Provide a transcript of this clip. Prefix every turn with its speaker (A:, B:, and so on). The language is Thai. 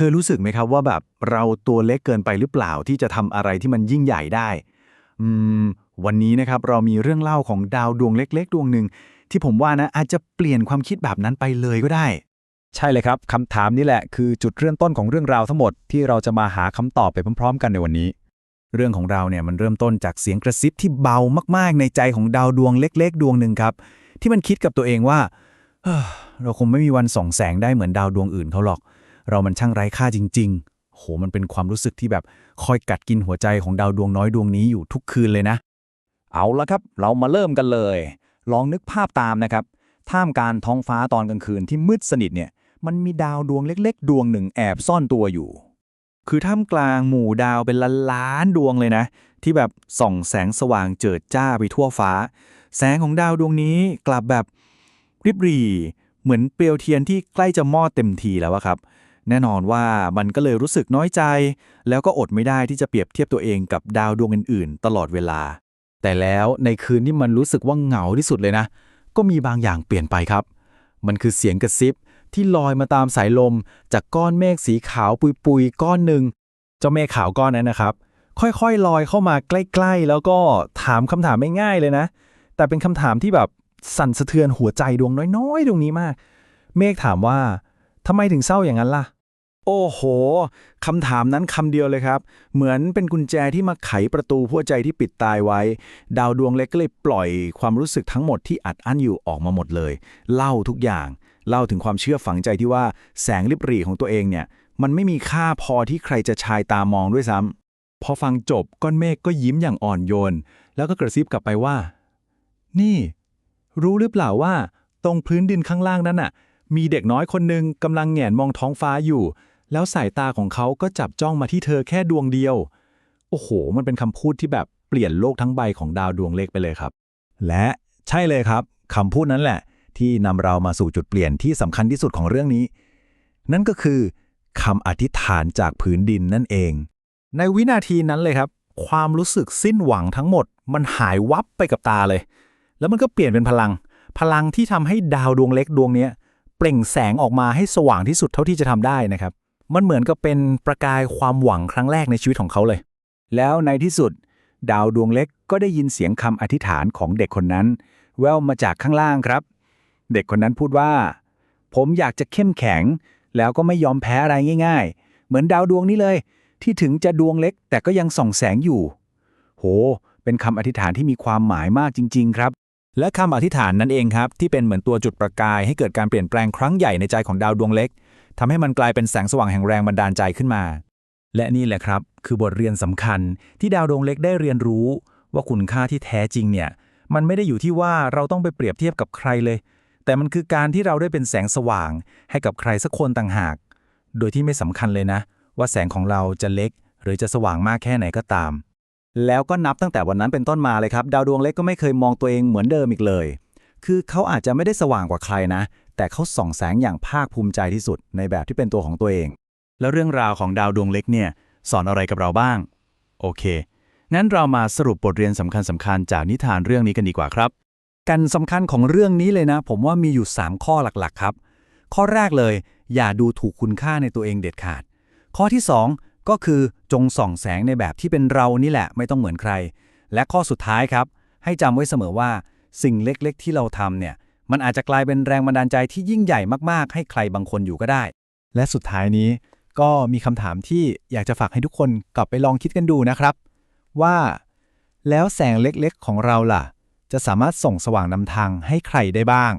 A: เคยรู้สึกไหมครับว่าแบบเราตัวเล็กเกินไปหรือเปล่าที่จะทำอะไรที่มันยิ่งใหญ่ได้อืมวันนี้นะครับเรามีเรื่องเล่าของดาวดวงเล็ก ๆ ดวงหนึ่งที่ผมว่านะอาจจะเปลี่ยนความคิดแบบนั้นไปเลยก็ได้
B: ใช่เลยครับคำถามนี้แหละคือจุดเริ่มต้นของเรื่องราวทั้งหมดที่เราจะมาหาคำตอบไปพร้อม ๆ กันในวันนี้
A: เรื่องของเราเนี่ยมันเริ่มต้นจากเสียงกระซิบที่เบามากๆ ในใจของดาวดวงเล็ก ๆ ดวงหนึ่งครับ ที่มันคิดกับตัวเองว่าเฮ้อเราคงไม่มีวันส่องแสงได้เหมือนดาวดวงอื่นเขาหรอก เรามันช่างไร้ค่าจริง ๆ โหมันเป็นความรู้สึกที่แบบคอยกัดกินหัวใจของดาวดวงน้อยดวงนี้อยู่ทุกคืนเลยนะ
B: เอาละครับ เรามาเริ่มกันเลย ลองนึกภาพตามนะครับ ท่ามการท้องฟ้าตอนกลางคืนที่มืดสนิทเนี่ย มันมีดาวดวงเล็ก ๆ ดวงหนึ่งแอบซ่อนตัวอยู่
A: คือท่ามกลางหมู่ดาวเป็นล้านๆดวงเลยนะ ที่แบบส่องแสงสว่างเจิดจ้าไปทั่วฟ้า แสงของดาวดวงนี้กลับแบบริบรีเหมือนเปลวเทียนที่ใกล้จะมอดเต็มทีแล้วครับ แน่นอนว่ามันก็เลยรู้สึกน้อยใจ แล้วก็อดไม่ได้ที่จะเปรียบเทียบตัวเองกับดาวดวงอื่น ๆ ตลอดเวลา แต่แล้วในคืนที่มันรู้สึกว่าเหงาที่สุดเลยนะ ก็มีบางอย่างเปลี่ยนไปครับ มันคือเสียงกระซิบที่ลอยมาตามสายลม จากก้อนเมฆสีขาวปุยๆก้อนหนึ่งเจ้าเมฆขาวก้อนนั้นนะครับ ค่อยๆลอยเข้ามาใกล้ๆ แล้วก็ถามคำถามไม่ง่ายเลยนะ แต่เป็นคำถามที่แบบสั่นสะเทือนหัวใจดวงน้อยๆดวงนี้มาก เมฆถามว่าทำไมถึงเศร้าอย่างนั้นล่ะ โอ้โหคำถามนั้นคำเดียวเลยครับ เหมือนเป็นกุญแจที่มาไขประตูหัวใจที่ปิดตายไว้ ดาวดวงเล็กก็เลยปล่อยความรู้สึกทั้งหมดที่อัดอั้นอยู่ออกมาหมดเลย เล่าทุกอย่าง เล่าถึงความเชื่อฝังใจที่ว่าแสงริบหรี่ของตัวเองเนี่ย มันไม่มีค่าพอที่ใครจะชายตามองด้วยซ้ำพอฟังจบก้อนเมฆก็ยิ้มอย่างอ่อนโยน แล้วก็กระซิบกลับไปว่า นี่ รู้หรือเปล่าว่า ตรงพื้นดินข้างล่างนั้นน่ะ มีเด็กน้อยคนหนึ่งกำลังแหงนมองท้องฟ้าอยู่ แล้วสายตาของเขาก็จับจ้องมาที่เธอแค่ดวงเดียว โอ้โห มันเป็นคำพูดที่แบบเปลี่ยนโลกทั้งใบของดาวดวงเล็กไปเลยครับ และใช่เลยครับคำพูดนั้นแหละ ที่นำเรามาสู่จุดเปลี่ยนที่สำคัญที่สุดของเรื่องนี้ นั่นก็คือคำอธิษฐานจากผืนดินนั่นเอง ในวินาทีนั้นเลยครับ ความรู้สึกสิ้นหวังทั้งหมด มันหายวับไปกับตาเลย แล้วมันก็เปลี่ยนเป็นพลัง พลังที่ทำให้ดาวดวงเล็กดวงนี้เปล่งแสงออกมาให้สว่างที่สุดเท่าที่จะทำได้นะครับ มันเหมือนกับเป็นประกายความหวังครั้งแรกในชีวิตของเขาเลย แล้วในที่สุด ดาวดวงเล็กก็ได้ยินเสียงคำอธิษฐานของเด็กคนนั้น แววมาจากข้างล่างครับ เด็กคนนั้นพูดว่า ผมอยากจะเข้มแข็ง แล้วก็ไม่ยอมแพ้อะไรง่าย ๆ เหมือนดาวดวงนี้เลย ที่ถึงจะดวงเล็กแต่ก็ยังส่องแสงอยู่ โห เป็นคำอธิษฐานที่มีความหมายมากจริง ๆ ครับและคำอธิษฐานนั้นเองครับ ที่เป็นเหมือนตัวจุดประกายให้เกิดการเปลี่ยนแปลงครั้งใหญ่ในใจของดาวดวงเล็ก ทำให้มันกลายเป็นแสงสว่างแห่งแรงบันดาลใจขึ้นมา และนี่แหละครับ คือบทเรียนสำคัญที่ดาวดวงเล็กได้เรียนรู้ ว่าคุณค่าที่แท้จริงเนี่ย มันไม่ได้อยู่ที่ว่าเราต้องไปเปรียบเทียบกับใครเลย แต่มันคือการที่เราได้เป็นแสงสว่าง ให้กับใครสักคนต่างหาก โดยที่ไม่สำคัญเลยนะ ว่าแสงของเราจะเล็ก หรือจะสว่างมากแค่ไหนก็ตาม แล้วก็นับตั้งแต่วันนั้นเป็นต้นมาเลยครับ ดาวดวงเล็กก็ไม่เคยมองตัวเองเหมือนเดิมอีกเลย คือเขาอาจจะไม่ได้สว่างกว่าใครนะ แต่เขาส่องแสงอย่างภาคภูมิใจที่สุดในแบบที่เป็นตัวของตัวเอง แล้วเรื่องราวของดาวดวงเล็กเนี่ยสอนอะไรกับเราบ้าง โอเค งั้นเรามาสรุปบทเรียนสำคัญสำคัญๆจากนิทานเรื่องนี้กันดีกว่าครับ กันสำคัญของเรื่องนี้เลยนะ ผมว่ามีอยู่ 3 ข้อหลักๆ ครับ ข้อแรกเลย อย่าดูถูกคุณค่าในตัวเองเด็ดขาด ข้อที่ 2 ก็คือจงส่องแสงในแบบที่เป็นเรานี่แหละ ไม่ต้องเหมือนใคร และข้อสุดท้ายครับ ให้จำไว้เสมอว่า สิ่งเล็กๆ ที่เราทำเนี่ย มันอาจจะกลายเป็นแรงบันดาลใจที่ยิ่งใหญ่มากๆ ให้ใครบางคนอยู่ก็ได้ และสุดท้ายนี้ก็มีคำถามที่อยากจะฝากให้ทุกคนกลับไปลองคิดกันดูนะครับ ว่า แล้วแสงเล็กๆ ของเราล่ะ จะสามารถส่องสว่างนำทางให้ใครได้บ้าง